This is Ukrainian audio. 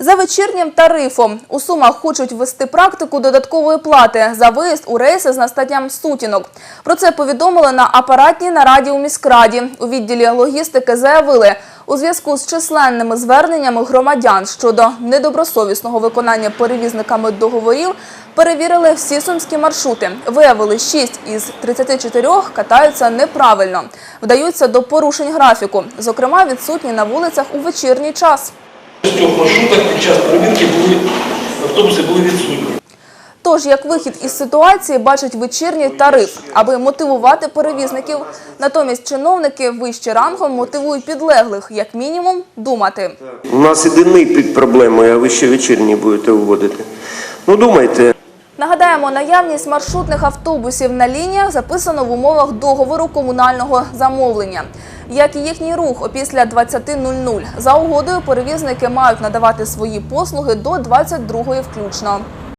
За вечірнім тарифом у Сумах хочуть ввести практику додаткової плати за виїзд у рейси з настанням сутінок. Про це повідомили на апаратній нараді у міськраді. У відділі логістики заявили, у зв'язку з численними зверненнями громадян щодо недобросовісного виконання перевізниками договорів перевірили всі сумські маршрути. Виявили, 6 із 34 катаються неправильно, вдаються до порушень графіку. Зокрема, відсутні на вулицях у вечірній час. В трьох маршрутах під час перевірки були автобуси були відсутні. Тож, як вихід із ситуації, бачать вечірній тариф, аби мотивувати перевізників. Натомість чиновники вище рангом мотивують підлеглих, як мінімум, думати. У нас і денний під проблемою, а ви ще вечірні будете вводити. Ну думайте. Нагадаємо, наявність маршрутних автобусів на лініях записано в умовах договору комунального замовлення. Як і їхній рух опісля 20.00. За угодою перевізники мають надавати свої послуги до 22.00 включно.